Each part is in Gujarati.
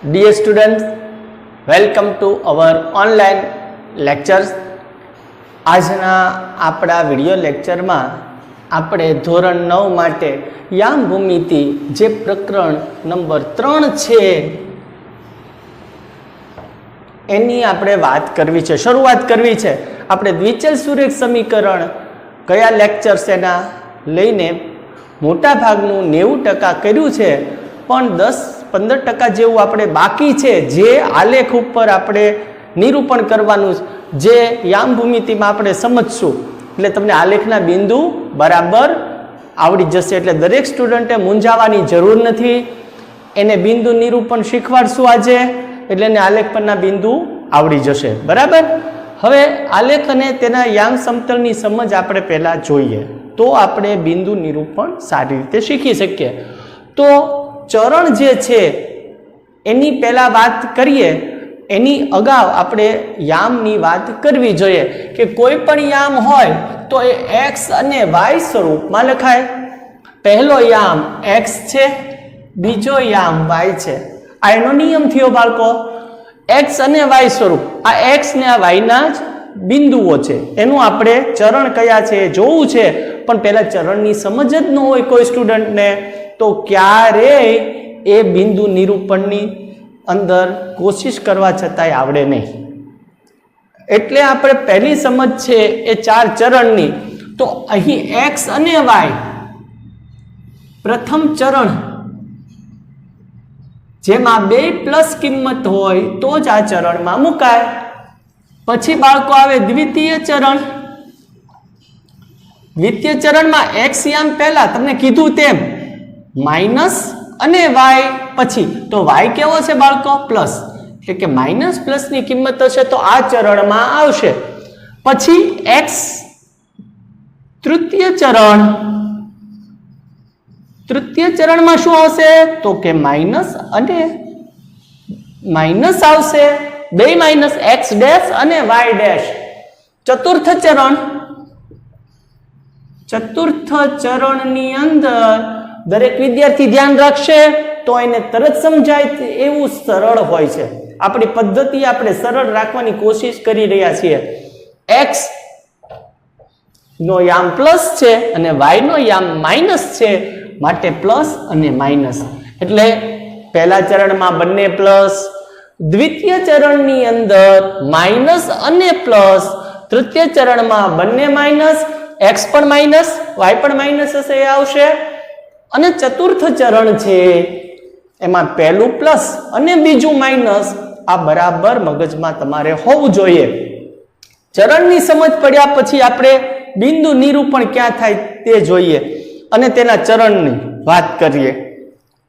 Dear students, welcome to our online lectures. આજના આપણા વિડિયો લેક્ચરમાં આપણે ધોરણ નવ માટે યામ ભૂમિતિ જે પ્રકરણ નંબર ત્રણ છે એની આપણે વાત કરવી છે શરૂઆત કરવી છે આપણે દ્વિચલ સુરેખ સમીકરણ કયા લેક્ચર્સ એના લઈને મોટા ભાગનું નેવું ટકા કર્યું છે પણ દસ પંદર ટકા જેવું આપણે બાકી છે, જે આલેખ ઉપર આપણે નિરૂપણ કરવાનું જે યામ ભૂમિતિમાં આપણે સમજશું. એટલે તમને આલેખના બિંદુ બરાબર આવડી જશે. એટલે દરેક સ્ટુડન્ટે મૂંઝાવાની જરૂર નથી. એને બિંદુ નિરૂપણ શીખવાડશું આજે. એટલે એને આલેખ પરના બિંદુ આવડી જશે. બરાબર? હવે આલેખ અને તેના યામ સમતલની સમજ આપણે પહેલાં જોઈએ. તો આપણે બિંદુ નિરૂપણ સારી રીતે શીખી શકીએ. તો ચરણ જે છે, એની પહેલાં વાત કરીએ, એની અગાઉ આપણે યામની વાત કરવી જોઈએ કે કોઈ પણ યામ હોય તો એ એક્સ અને વાય સ્વરૂપમાં લખાય. પહેલો યામ એક્સ છે, બીજો યામ વાય છે. આ એનો નિયમ થયો બાળકો. એક્સ અને વાય સ્વરૂપ. આ એક્સ ને આ વાયના જ બિંદુઓ છે. એનું આપણે ચરણ કયા છે જોવું છે, પણ પહેલાં ચરણની સમજ જ ન હોય કોઈ સ્ટુડન્ટને તો ક્યારેય એ બિંદુ નિરૂપણની અંદર કોશિશ કરવા છતાંય આવડે નહીં. એટલે આપણે પહેલી સમજ છે એ ચાર ચરણની. તો અહીં એક્સ અને વાય પ્રથમ ચરણ જેમાં બે પ્લસ કિંમત હોય તો જ આ ચરણમાં મુકાય. પછી બાળકો આવે દ્વિતીય ચરણ. દ્વિતીય ચરણમાં એક્સ યામ પહેલા, તમને કીધું તેમ. માઇનસ અને વાય પછી. તો વાય કેવો છે બાળકો? પ્લસ. એટલે કે માઇનસ પ્લસની કિંમત હશે તો આ ચરણમાં આવશે. પછી એક્સ તૃતીય ચરણ. તૃતીય ચરણમાં શું આવશે? તો કે માઇનસ અને માઇનસ આવશે. બે માઇનસ એક્સ ડેશ અને વાય ડેશ. ચતુર્થ ચરણ. ચતુર્થ ચરણની અંદર દરેક વિદ્યાર્થી ધ્યાન રાખશે, તો એને તરત સમજાય એવું સરળ હોય છે. આપણી પદ્ધતિ આપણે સરળ રાખવાની કોશિશ કરી રહ્યા છીએ. એક્સ નો યામ પ્લસ છે અને વાય નો યામ માઇનસ છે માટે પ્લસ અને માઇનસ. એટલે પહેલા ચરણમાં બંને પ્લસ, દ્વિતીય ચરણની અંદર માઇનસ અને પ્લસ, તૃતીય ચરણમાં બંને માઇનસ એક્સ પણ માઇનસ વાય પણ માઇનસ હશે, એ આવશે. અને ચતુર્થ ચરણ છે. એમાં પહેલું પ્લસ અને બીજું માઇનસ આ બરાબર મગજમાં તમારે હોવું જોઈએ. ચરણની સમજ પડ્યા પછી આપણે બિંદુ નિરૂપણ ક્યાં થાય તે જોઈએ. અને તેના ચરણની વાત કરીએ.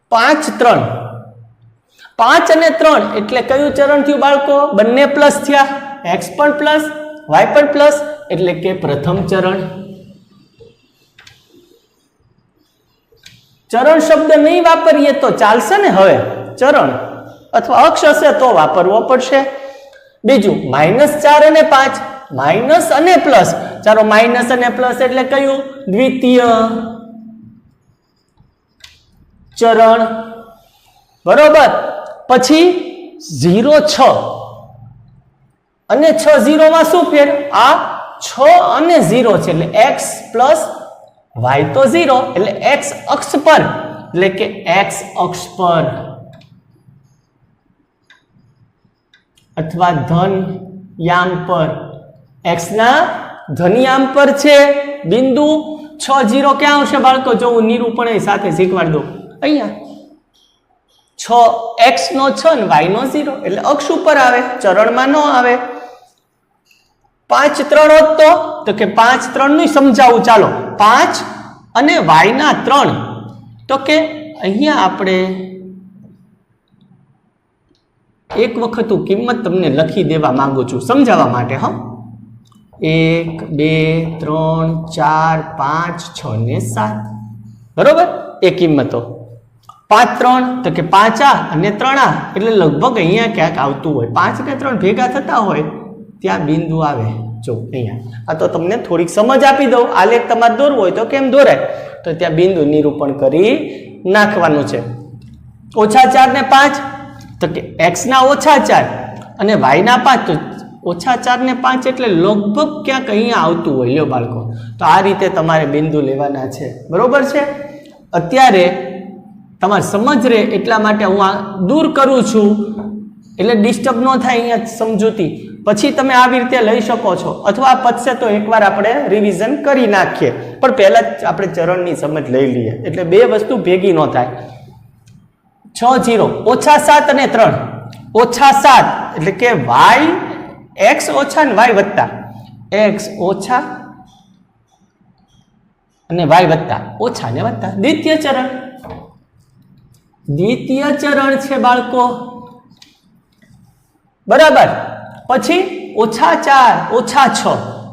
પાંચ ત્રણ. પાંચ અને ત્રણ એટલે કયું ચરણ થયું બાળકો? બંને પ્લસ થયા. એક્સ પણ પ્લસ વાય પણ પ્લસ એટલે કે પ્રથમ ચરણ. ચરણ શબ્દ નહીં વાપરીએ તો ચાલશે ને હવે? ચરણ. અથવા અક્ષ હશે તો વાપરવો પડશે. બીજું માઇનસ ચાર અને પાંચ. માઇનસ અને પ્લસ ચાલો માઇનસ અને પ્લસ એટલે કયું? દ્વિતીય. ચરણ. બરોબર? પછી ઝીરો છ. અને છ ઝીરોમાં શું ફેર? આ છ અને ઝીરો છે, એટલે એક્સ પ્લસ વાય તો ઝીરો એટલે એક્સ અક્ષ પર. એટલે કે એક્સ અક્ષ પર. અથવા ધન યામ પર. એક્સના ના ધન યામ પર છે. બિંદુ છ જીરો ક્યાં આવશે બાળકો? જો હું નિરૂપણ સાથે શીખવાડી દઉં. અહીંયા. છ એક્સ નો છ ને વાય નો ઝીરો એટલે અક્ષ ઉપર આવે, ચરણમાં ન આવે. પાંચ ત્રણ હોત તો? તો કે પાંચ ત્રણનું સમજાવું, ચાલો. પાંચ અને વાયના ત્રણ. તો કે અહીંયા આપણે એક વખત હું કિંમત તમને લખી દેવા માંગુ છું, સમજાવવા માટે, હા. એક, બે, ત્રણ, ચાર, પાંચ, છ ને સાત. બરોબર? એ કિંમતો. પાંચ ત્રણ, તો કે પાંચ અને ત્રણ. એટલે લગભગ અહીંયા ક્યાંક આવતું હોય. પાંચ ને ત્રણ ભેગા થતા હોય. ત્યાં બિંદુ આવે. જો, અહીંયા. આ તો તમને થોડીક સમજ આપી દઉં. આલેખ તમારે દોરવો હોય તો કેમ દોરાય તો ત્યાં બિંદુ નિરૂપણ કરી નાખવાનું છે. ઓછા ચાર ને પાંચ? તો કે એક્સના ઓછા ચાર અને વાયના પાંચ. તો ઓછા ચાર ને પાંચ એટલે લગભગ ક્યાંક અહીંયા આવતું હોય. લ્યો બાળકો. તો આ રીતે તમારે બિંદુ લેવાના છે. બરોબર છે? અત્યારે તમારે સમજ રહે એટલા માટે હું આ દૂર કરું છું. એટલે ડિસ્ટર્બ ન થાય અહીંયા સમજૂતી. પછી તમે આવી રીતે લઈ શકો છો. અથવા પતશે તો એકવાર આપણે રિવિઝન કરી નાખીએ. પણ પહેલાં જ આપણે ચરણની સમજ લઈ લઈએ. એટલે બે વસ્તુ ભેગી ન થાય. છ જીરો. ઓછા સાત અને ત્રણ. ઓછા સાત એટલે કે વાય એક્સ ઓછા ને વાય વત્તા. એક્સ ઓછા અને વાય વત્તા. ઓછા ને વત્તા. દ્વિતીય ચરણ. દ્વિતીય ચરણ છે બાળકો. બરાબર. પછી ઓછા ચાર, ઓછા છ.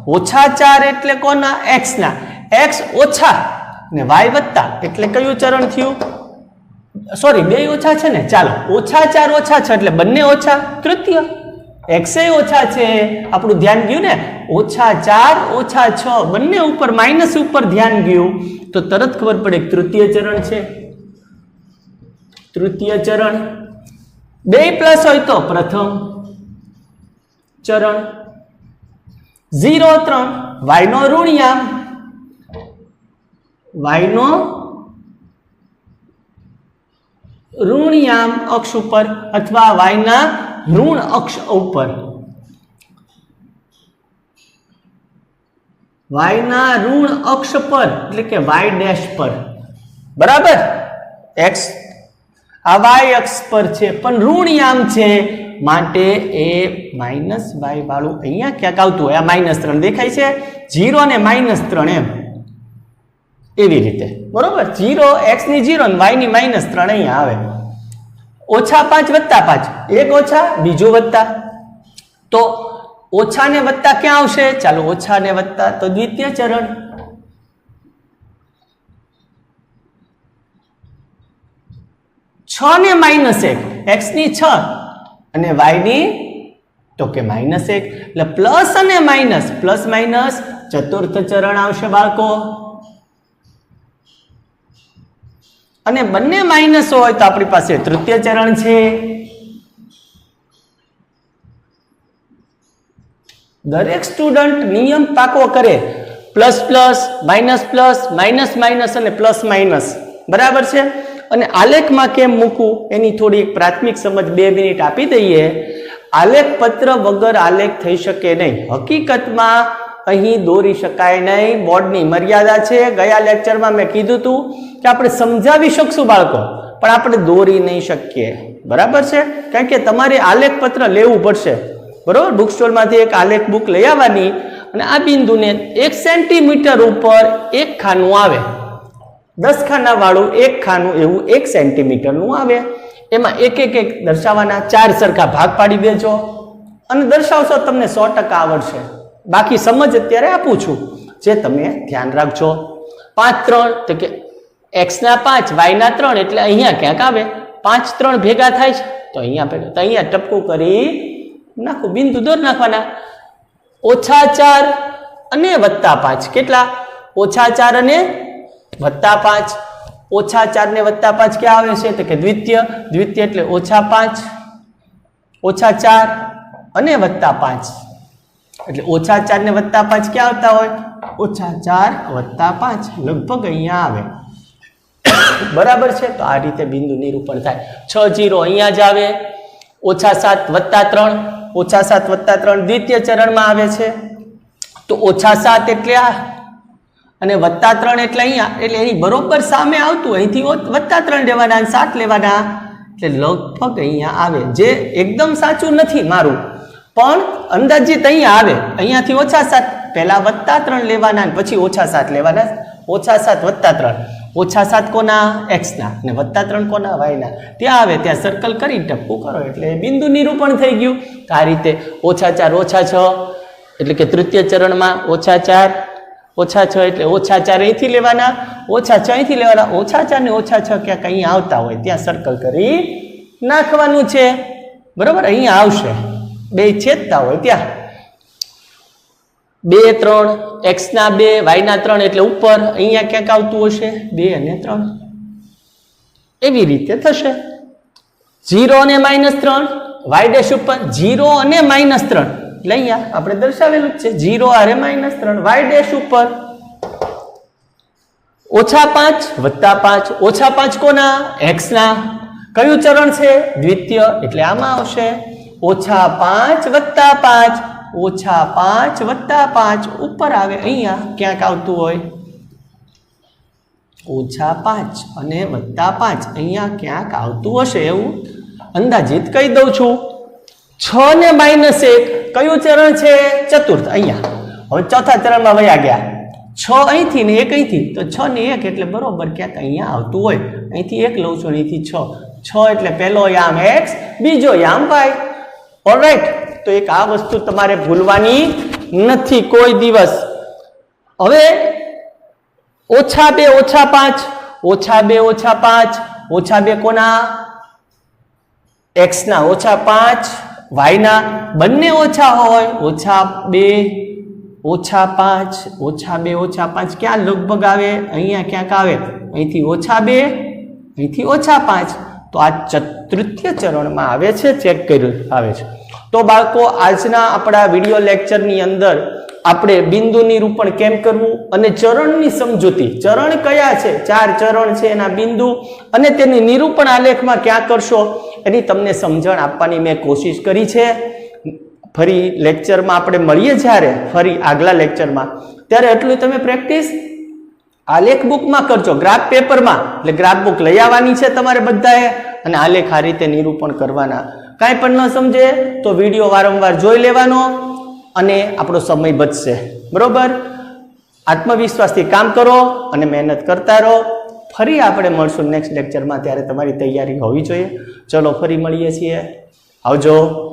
ઓછા ચાર એટલે કોના? એક્સ ના. એક્સ ઓછા ને વાય વત્તા એટલે કયું ચરણ થયું? સોરી બે ઓછા છે ને? ચાલો. ઓછા ચાર, ઓછા છ એટલે બંને ઓછા? તૃતીય. એક્સે ઓછા છે. આપણું ધ્યાન ગયું ને? ઓછા ચાર, ઓછા છ. બંને ઉપર માઇનસ ઉપર ધ્યાન ગયું. તો તરત ખબર પડે તૃતીય ચરણ છે. તૃતીય ચરણ. બે પ્લસ હોય તો પ્રથમ. ચરણ ઝીરો ત્રણ. વાયનો ઋણિયામ. વાયનો ઋણિયામ અક્ષ ઉપર અથવા વાયના ઋણ અક્ષ ઉપર. વાયના ઋણ અક્ષ પર, એટલે કે વાય ડેશ પર. બરાબર? એક્સ. આ વાય અક્ષ પર છે, પણ ઋણિયામ છે માટે એ માઇનસ વાય વાળું અહીંયા ક્યાંક આવતું હોય. આ માઇનસ ત્રણ દેખાય છે. જીરો અને માઇનસ ત્રણ એમ. એવી રીતે. બરોબર? જીરો એક્સની જીરો ને વાયની માઇનસ ત્રણ અહીંયા આવે. ઓછા પાંચ વત્તા પાંચ. એક ઓછા, બીજું વત્તા. તો ઓછા ને વત્તા ક્યાં આવશે? ચાલો ઓછા ને વત્તા તો દ્વિતીય ચરણ. છ ને માઇનસ એક. એક્સની છ. અને વાયની, તો કે માઇનસ એક. એટલે પ્લસ અને માઇનસ પ્લસ માઇનસ ચતુર્થ ચરણ આવશે બાળકો. અને બંને માઇનસ હોય તો આપણી પાસે તૃતીય ચરણ છે. દરેક સ્ટુડન્ટ નિયમ પાકો કરે. Plus plus minus plus minus minus અને પ્લસ માઇનસ બરાબર છે? અને આલેખમાં કેમ મૂકવું એની થોડી પ્રાથમિક સમજ બે મિનિટ આપી દઈએ. આલેખ પત્ર વગર આલેખ થઈ શકે નહીં. હકીકતમાં અહીં દોરી શકાય નહીં. બોર્ડની મર્યાદા છે. ગયા લેક્ચરમાં મેં કીધું હતું કે આપણે સમજાવી શકશું બાળકો, પણ આપણે દોરી નહીં શકીએ. બરાબર છે? કારણ કે તમારે આલેખ પત્ર લેવું પડશે. બરોબર? બુક સ્ટોરમાંથી એક આલેખ બુક લઈ આવવાની અને આ બિંદુને એક સેન્ટીમીટર ઉપર એક ખાનું આવે. દસ ખાનાવાળું એક ખાનું એવું એક સેન્ટીમીટરનું આવે. એમાં એક એક એક દર્શાવવાના ચાર સરખા ભાગ પાડી દેજો અને દર્શાવશો તમને સો ટકા આવડશે. બાકી સમજ અત્યારે આપું છું જે તમે ધ્યાન રાખજો. પાંચ ત્રણ તો કે એક્સના પાંચ વાયના ત્રણ એટલે અહીંયા ક્યાંક આવે. પાંચ ત્રણ ભેગા થાય છે તો અહીંયા ભેગા, તો અહીંયા ટપકું કરી નાખું. બિંદુ દોર નાખવાના. ઓછા ચાર અને વત્તા પાંચ. કેટલા? ઓછા ચાર અને વત્તા પાંચ, ઓછા ચાર ને વત્તા પાંચ ક્યાં આવે છે? તો કે દ્વિતીય દ્વિતીય એટલે ઓછા પાંચ, ઓછા ચાર અને વત્તા પાંચ. એટલે ઓછા ચાર ને વત્તા પાંચ ક્યાં આવતા હોય? ઓછા ચાર વત્તા પાંચ. લગભગ અહીંયા આવે. બરાબર છે? તો આ રીતે બિંદુ નિરૂપણ થાય. છ જીરો અહીંયા જ આવે. ઓછા સાત વત્તા ત્રણ, ઓછા સાત વત્તા ત્રણ દ્વિતીય ચરણમાં આવે છે. તો ઓછા સાત એટલે આ અને વત્તા ત્રણ એટલે અહીંયા, એટલે એની બરોબર સામે આવતું, અહીંથી વત્તા ત્રણ લેવાના અને સાત લેવાના. એટલે લગભગ અહીંયા આવે. જે એકદમ સાચું નથી મારું, પણ અંદાજિત અહીંયા આવે. અહીંયાથી ઓછા સાત, પહેલાં વત્તા ત્રણ લેવાના પછી ઓછા સાત લેવાના. ઓછા સાત, વત્તા ત્રણ. ઓછા સાત કોના? એક્સના ને. વત્તા ત્રણ કોના? વાયના ત્યાં આવે, ત્યાં સર્કલ કરી ટપકું કરો. એટલે બિંદુ નિરૂપણ થઈ ગયું. આ રીતે ઓછા ચાર, ઓછા છ. એટલે કે તૃતીય ચરણમાં ઓછા ચાર ઓછા છ એટલે ઓછા ચાર અહીંથી લેવાના, ઓછા છ અહીંથી લેવાના, ઓછા ચાર ને ઓછા છ ક્યાંક અહીંયા આવતા હોય, ત્યાં સર્કલ કરી નાખવાનું છે. બરોબર? અહીંયા આવશે. બે છેદતા હોય ત્યાં. બે, ત્રણ એક્સના બે વાયના ત્રણ એટલે ઉપર અહીંયા ક્યાંક આવતું હશે? બે અને ત્રણ. એવી રીતે થશે. જીરો અને માઇનસ ત્રણ વાય ડેશ ઉપર જીરો અને માઇનસ ત્રણ. એટલે અહીંયા આપણે દર્શાવેલું જ છે જીરો આરે માઇનસ ત્રણ વાય ડેશ ઉપર. ઓછા પાંચ વત્તા પાંચ, ઓછા પાંચ કોના? એક્સના કયું ચરણ છે? દ્વિતીય. એટલે આમાં આવશે, ઓછા પાંચ વત્તા પાંચ, ઓછા પાંચ વત્તા પાંચ ઉપર આવે. અહીંયા ક્યાંક આવતું હોય? ઓછા પાંચ અને વત્તા પાંચ. અહીંયા ક્યાંક આવતું હશે એવું અંદાજિત કહી દઉં છું. છ ને માઇનસ એક, કયું ચરણ છે? ચતુર્થ, અહીંયા. હવે ચોથા ચરણમાં વયા ગયા. છ અહીંથી ને એક અહીંથી. તો છ ને એક એટલે બરોબર ક્યાંક અહીંયા આવતું હોય. અહીંથી એક લઉં છું અહીંથી છ. છ એટલે પહેલો યામ એક્સ બીજો યામ વાય ઓલરાઈટ તો એક આ વસ્તુ તમારે ભૂલવાની નથી કોઈ દિવસ. હવે ઓછા બે, ઓછા પાંચ. ઓછા બે, ઓછા પાંચ. ઓછા બે કોના? એક્સના ઓછા પાંચ. વાયના બંને ઓછા હોય, ઓછા બે, ઓછા પાંચ, ઓછા બે, ઓછા પાંચ, ક્યાં લગભગ આવે? અહીંયા ક્યાંક આવે? અહીંથી ઓછા બે, અહીંથી ઓછા પાંચ. તો આ ચતુર્થ્ય ચરણમાં આવે છે ચેક કર્યું, આવે છે. તો બાળકો, આજના આપણા વીડિયો લેક્ચરની અંદર આપણે બિંદુ નિરૂપણ કેમ કરવું અને ચરણની સમજૂતી. ચરણ કયા છે? ચાર ચરણ છે એના બિંદુ. અને તેની નિરૂપણ આલેખમાં ક્યાં કરશો? એની તમને સમજણ આપવાની મેં કોશિશ કરી છે. ફરી લેક્ચરમાં આપણે મળીએ જ્યારે, ફરી આગલા લેક્ચરમાં ત્યારે એટલું તમે પ્રેક્ટિસ આલેખ બુકમાં કરજો ગ્રાફ પેપરમાં એટલે ગ્રાફ બુક લઈ આવવાની છે તમારે બધાએ અને આલેખ આ રીતે નિરૂપણ કરવાના. કાંઈ પણ ન સમજે તો વીડિયો વારંવાર જોઈ લેવાનો. અને આપણો સમય બચશે. બરોબર? આત્મવિશ્વાસથી કામ કરો અને મહેનત કરતા રહો. ફરી આપણે મળશું નેક્સ્ટ લેક્ચરમાં ત્યારે તમારી તૈયારી હોવી જોઈએ. ચલો, ફરી મળીએ છીએ. આવજો.